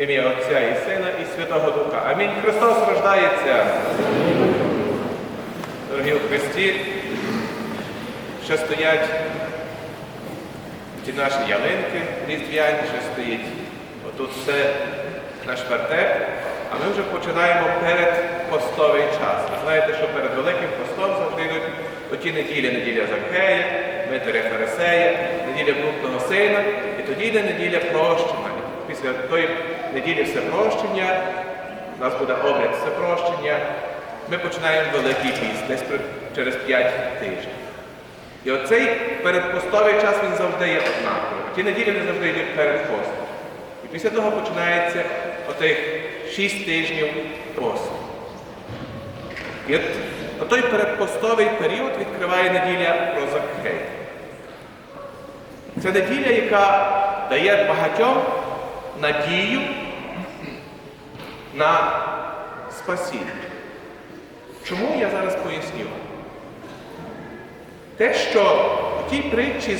Ім'я Отця і Сина, і Святого Духа. Амінь. Христос рождається. Дорогі у Христі, ще стоять ті наші ялинки різдвяні, ще стоїть отут все наш вертеп, а ми вже починаємо перед постовий час. Ви знаєте, що перед Великим постом завжди йдуть оті неділі, неділя Закея, Митаря Фарисея, неділя блудного сина, і тоді йде неділя прощення. Після тої неділі всепрощення, у нас буде обряд всепрощення, ми починаємо Великий піст, десь через 5 тижнів. І оцей передпостовий час він завжди є однаковий. Ті неділі не завжди йдуть перед постом. І після того починається отих шість тижнів посту. І от той передпостовий період відкриває неділя про Закхей. Це неділя, яка дає багатьом надію на спасіння. Чому я зараз поясню? Те, що у тій притчі,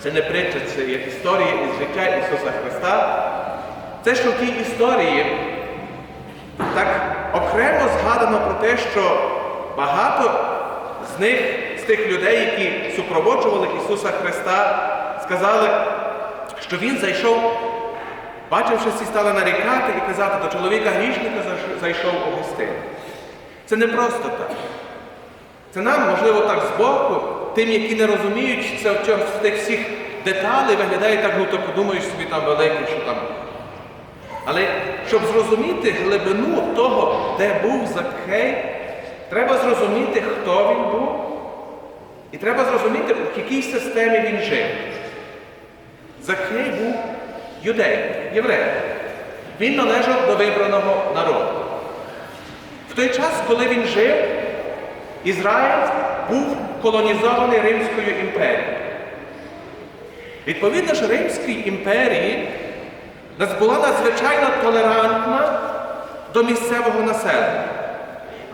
це не притча, це є історія із життя Ісуса Христа, те, що в тій історії так окремо згадано про те, що багато з них, з тих людей, які супроводжували Ісуса Христа, сказали, що Він зайшов, бачивши всі стали нарікати і казати, до чоловіка грішника зайшов у гостину. Це не просто так. Це нам, можливо, так збоку, тим, які не розуміють це в тих всіх деталей, виглядає так, ну то подумаєш собі там велике, що там. Але щоб зрозуміти глибину того, де був Закхей, треба зрозуміти, хто він був, і треба зрозуміти, в якій системі він жив. Закхей був юдей, єврей. Він належав до вибраного народу. В той час, коли він жив, Ізраїль був колонізований Римською імперією. Відповідно ж, Римській імперії була надзвичайно толерантна до місцевого населення.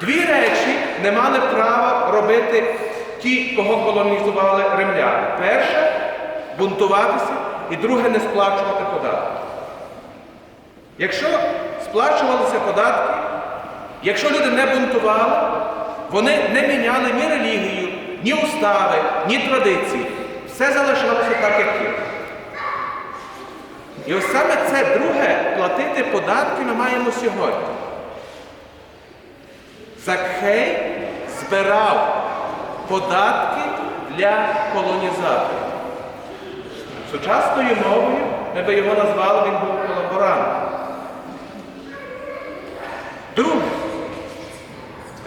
Дві речі не мали права робити ті, кого колонізували римляни. Перше бунтуватися, і друге не сплачувати податки. Якщо сплачувалися податки, якщо люди не бунтували, вони не міняли ні релігію, ні устави, ні традиції. Все залишалося так, як є. І ось саме це друге платити податки ми маємо сьогодні. Закхей збирав податки для колонізаторів. Сучасною мовою ми би його назвали, він був колаборантом. Друге,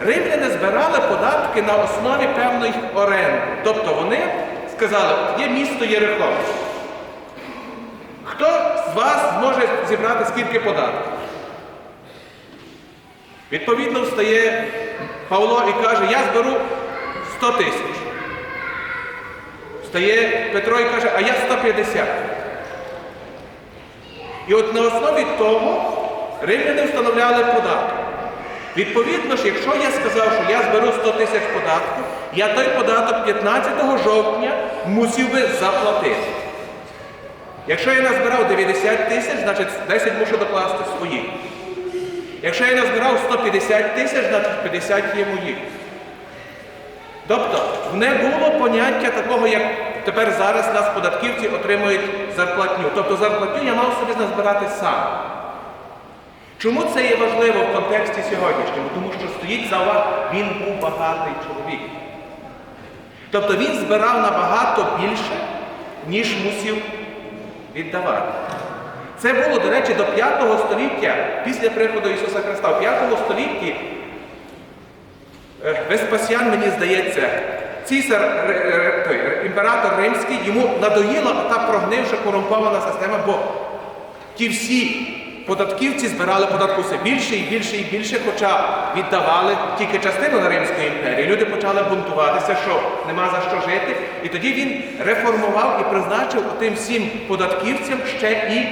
римляни збирали податки на основі певної оренди. Тобто вони сказали, є місто Єрихон. Хто з вас зможе зібрати скільки податків? Відповідно, встає Павло і каже, я зберу 100 тисяч. Встає Петро і каже, а я 150. І от на основі того римляни встановляли податок. Відповідно ж, якщо я сказав, що я зберу 100 тисяч податку, я той податок 15 жовтня мусив би заплатити. Якщо я назбирав 90 тисяч, значить 10 мушу докласти свої. Якщо я назбирав 150 тисяч, значить 50 є мої. Тобто не було поняття такого, як тепер зараз нас податківці отримують зарплатню. Тобто зарплатню я мав собі назбирати сам. Чому це є важливо в контексті сьогоднішньому? Тому що стоїть за увагу, він був багатий чоловік. Тобто він збирав набагато більше, ніж мусив віддавати. Це було, до речі, до 5 століття після приходу Ісуса Христа. В 5 столітті е, Веспасіан, мені здається, цісар, ре- ре- той, імператор римський, йому надоїла та прогнивша корумпована система, бо ті всі податківці збирали податку все більше і більше і більше, хоча віддавали тільки частину на Римську імперію. Люди почали бунтуватися, що нема за що жити. І тоді він реформував і призначив тим всім податківцям ще і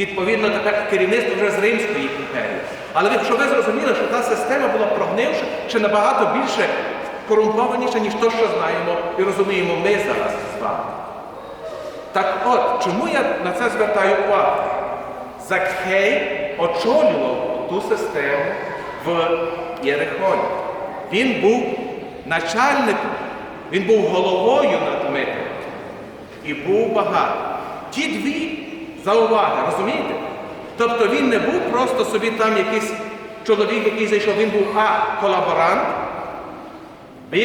відповідно таке керівництво вже з Римської імперії. Але щоб ви зрозуміли, що та система була прогнивша ще набагато більше корумпованіша, ніж то, що знаємо і розуміємо ми зараз з вами. Так от, чому я на це звертаю увагу? Закхей очолював ту систему в Єрихоні. Він був начальником, він був головою над митом і був багатий. Ті дві зауваги, розумієте? Тобто він не був просто собі там якийсь чоловік, який зайшов, він був А, колаборант, Б,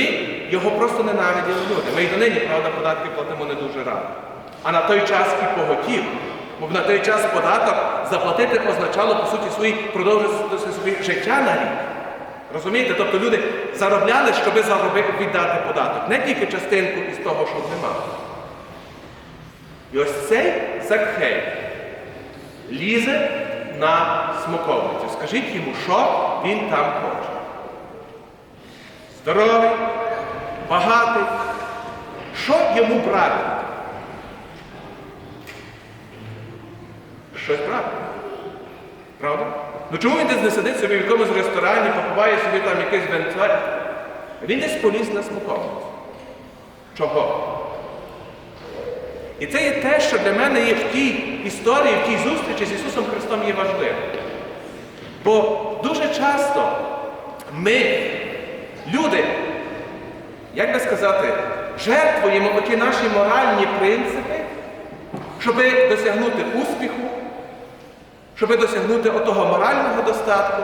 його просто ненавиділи люди. Ми й донині, правда, податки платимо не дуже рано. А на той час і поготів. Бо на той час податок заплатити означало, по суті, свої продовжити собі життя на рік. Розумієте? Тобто люди заробляли, щоби заробити віддати податок. Не тільки частинку із того, що мали. І ось цей Закхей лізе на смоковницю. Скажіть йому, що він там хоче. Здоровий, багатий. Що йому брати? Щось брати. Правда? Ну чому він десь не сидить собі в якомусь ресторані, попиває собі там якийсь венцель? Він десь поліз на смоковницю. Чого? І це є те, що для мене є в тій історії, в тій зустрічі з Ісусом Христом є важливо. Бо дуже часто ми, люди, як би сказати, жертвуємо оті наші моральні принципи, щоб досягнути успіху, щоб досягнути отого морального достатку.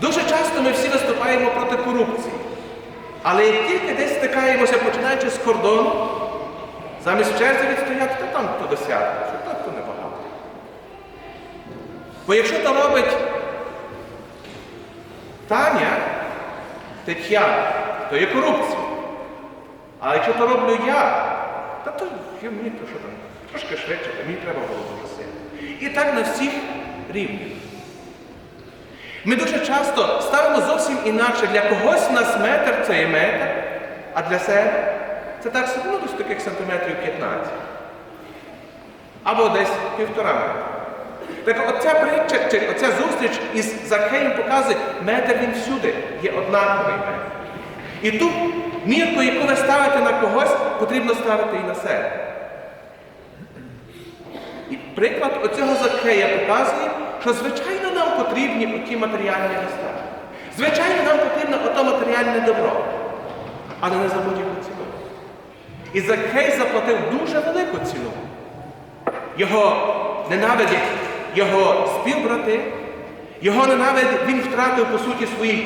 Дуже часто ми всі виступаємо проти корупції. Але як тільки десь стикаємося, починаючи з кордону, замість в черзі відстояти, то там хто досягне, що так, то небагато. Бо якщо то робить Таня, Тетяна, то є корупція. А якщо то роблю я, та то мені то що там, трошки швидше, то мені треба було дуже сильно. І так на всіх рівнях. Ми дуже часто ставимо зовсім інакше для когось у нас метр це є метр, а для себе це так ну, десь таких сантиметрів 15. Або десь півтора метра. Так оця притча, чи оця зустріч із Закхеєм показує, метр він всюди, є однаковий метр. І ту мірку, яку ви ставите на когось, потрібно ставити і на себе. І приклад оцього Закхея показує, що звичайно нам потрібні оті матеріальні достатки. Звичайно, нам потрібно ото матеріальне добро, але не за будь-яку ціну. І Закхей заплатив дуже велику ціну. Його ненавидять його співбрати, його ненавидять, він втратив по суті свою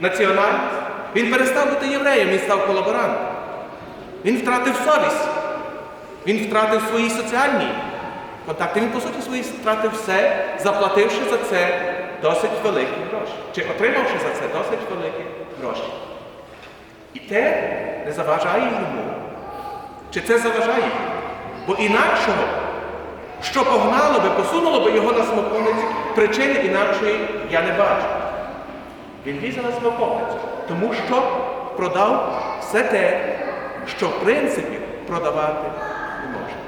національність. Він перестав бути євреєм, він став колаборантом. Він втратив совість. Він втратив свої соціальні контакти. Він, по суті, свої втратив все, заплативши за це досить великі гроші. Чи отримавши за це досить великі гроші. І те не заважає йому. Чи це заважає? Бо інакшого, що погнало би, посунуло би його на смоковницю, причини інакшої я не бачу. Він лізе на смоковницю, тому що продав все те, що в принципі продавати не можна.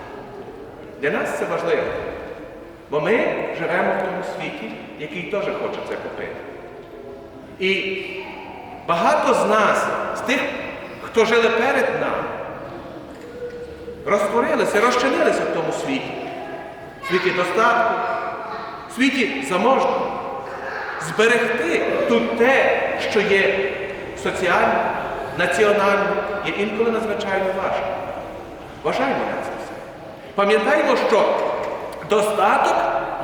Для нас це важливо. Бо ми живемо в тому світі, який теж хоче це купити. І багато з нас, з тих, хто жили перед нами, розтворилися, розчинилися в тому світі, в світі достатку, в світі заможності. Зберегти тут те, що є соціальним, національним, є інколи надзвичайно важко. Вважаємо на це все. Пам'ятаємо, що достаток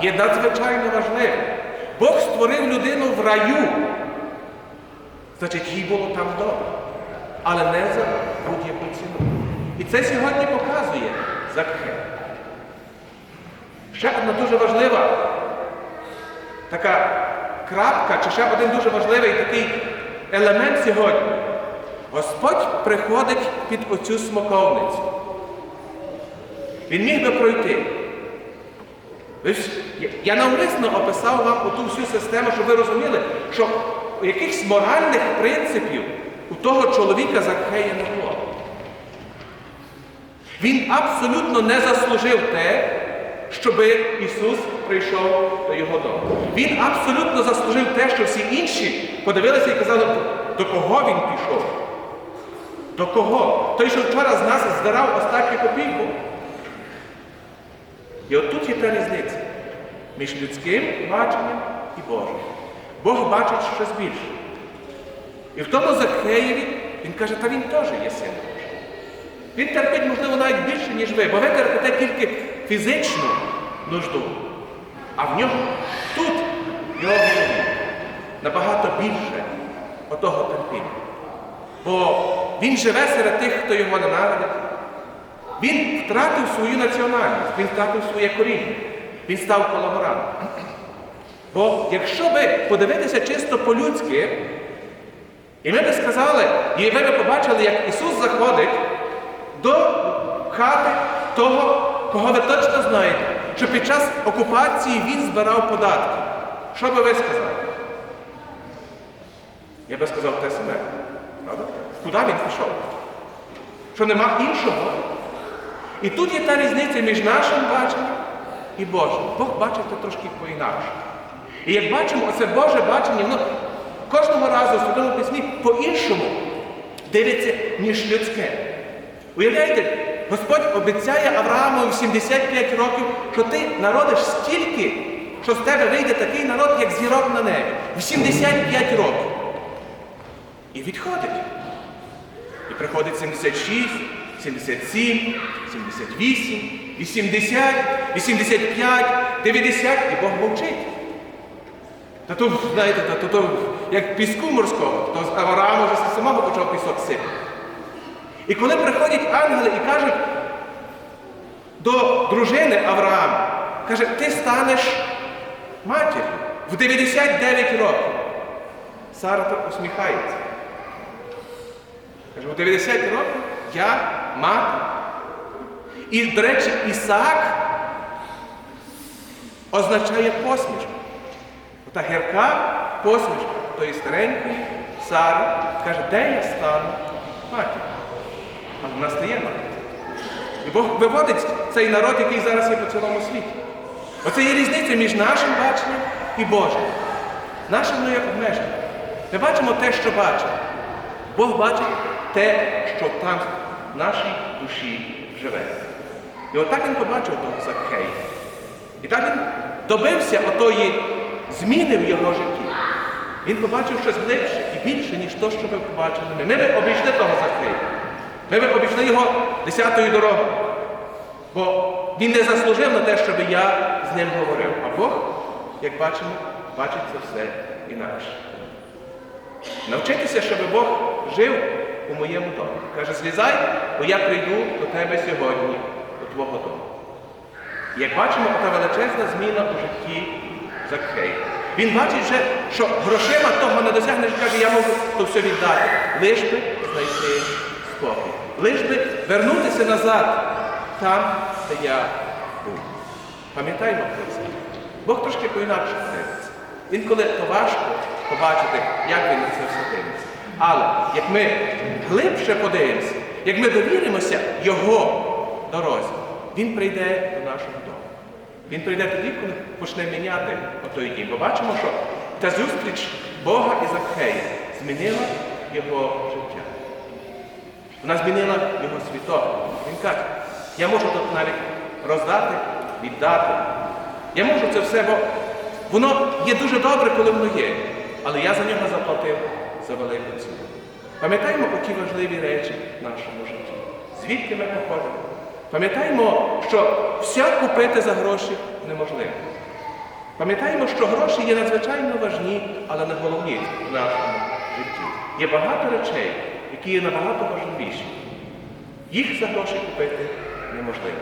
є надзвичайно важливим. Бог створив людину в раю. Значить, їй було там добре. Але не за будь-яку ціну. І це сьогодні показує Закхе. Ще одна дуже важлива така крапка, чи ще один дуже важливий такий елемент сьогодні. Господь приходить під оцю смоковницю. Він міг би пройти. Я навмисно описав вам оту всю систему, щоб ви розуміли, що якихось моральних принципів у того чоловіка Закхея не було. Він абсолютно не заслужив те, щоб Ісус прийшов до його дому. Він абсолютно заслужив те, що всі інші подивилися і казали, до кого він пішов? До кого? Той, що вчора з нас здирав останню копійку. І от тут є та різниця. між людським баченням і Божим. Бог бачить щось більше. І в тому Закхеєві він каже, та він теж є син Божий. Він терпить, можливо, навіть більше, ніж ви, бо ви терпите тільки фізичну нужду. А в нього тут, його голові, набагато більше отого терпіння. Бо він живе серед тих, хто його ненавидить. Він втратив свою національність, він втратив своє коріння. Він став колаборантом. Бо якщо би подивитися чисто по-людськи, і ми би сказали, і ви би побачили, як Ісус заходить до хати того, кого ви точно знаєте, що під час окупації він збирав податки. Що би ви сказали? Я би сказав те саме. Куди він пішов? Що нема іншого? І тут є та різниця між нашим баченням і Божим. Бог бачить це трошки по-інакше. І як бачимо, оце Боже бачення, воно кожного разу в Святому Письмі по-іншому дивиться, ніж людське. Уявляєте, Господь обіцяє Аврааму в 75 років, що ти народиш стільки, що з тебе вийде такий народ, як зірок на небі. В 75 років. І відходить. І приходить 76, 77, 78, 80, 85, 90, і Бог мовчить. Та то, знаєте, та, то, як піску морського, то з Авраама вже самого почав пісок сипати. І коли приходять ангели і кажуть до дружини Авраама, каже, ти станеш матір'ю в 99 років. Сара так усміхається. Каже, у 90 років я мати. І, до речі, Ісаак означає посмішку. Ота гірка посмішка тої старенької Сари каже, де я стану матір? А вона стає матір. І Бог виводить цей народ, який зараз є по цілому світі. Оце є різниця між нашим баченням і Божим. Наше воно є обмежене. Ми бачимо те, що бачимо. Бог бачить те, що там в нашій душі живе. І отак він побачив того Закхея. І так він добився отої зміни в його житті. Він побачив щось глибше і більше, ніж то, що ми побачили ми. Ми обійшли того Закхея. Ми би обійшли його десятою дорогою. Бо він не заслужив на те, щоб я з ним говорив. А Бог, як бачимо, бачить це все інакше. Навчитися, щоб Бог жив у моєму домі. Каже, злізай, бо я прийду до тебе сьогодні, до твого дому. І Як бачимо, та величезна зміна у житті Закхея. Він бачить вже, що грошима того не досягнеш, каже, я можу то все віддати. Лиш би знайти спокій. Лиш би вернутися назад там, де я був. Пам'ятаємо про це. Бог трошки по-інакше дивиться. Інколи то важко побачити, як він на це все дивиться. Але як ми глибше подивимося, як ми довіримося Його дорозі, Він прийде до нашого дому. Він прийде тоді, коли почне міняти отой дім. Бо бачимо, що та зустріч Бога і Закхея змінила його життя. Вона змінила його світогляд. Він каже, я можу тут навіть роздати, віддати. Я можу це все, бо воно є дуже добре, коли воно є. Але я за нього заплатив за велику ціну. Пам'ятаємо оті важливі речі в нашому житті. Звідки ми походимо? Пам'ятаємо, що все купити за гроші неможливо. Пам'ятаємо, що гроші є надзвичайно важні, але не головні в нашому житті. Є багато речей, які є набагато важливіші. Їх за гроші купити неможливо.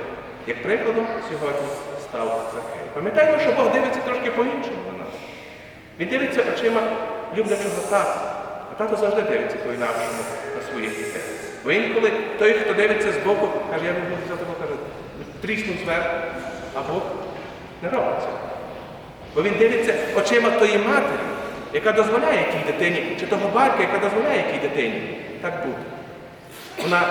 Як прикладом сьогодні став Захей. Пам'ятаємо, що Бог дивиться трошки по-іншому на нас. Він дивиться очима люблячого тата. А тато завжди дивиться по-інакшому на своїх дітей. Бо інколи той, хто дивиться збоку, каже, я не буду за тебе, каже, тріснув зверху, а Бог не робить цього. Бо він дивиться очима тої матері, яка дозволяє тій дитині, чи того батька, яка дозволяє тій дитині так бути. Вона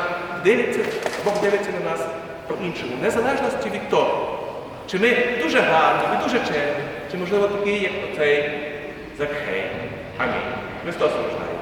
дивиться, Бог дивиться на нас по-іншому, незалежності від того, чи ми дуже гарні, ми дуже чемні, чи, можливо, такі, як оцей Закхей. Амінь. Христос рождає.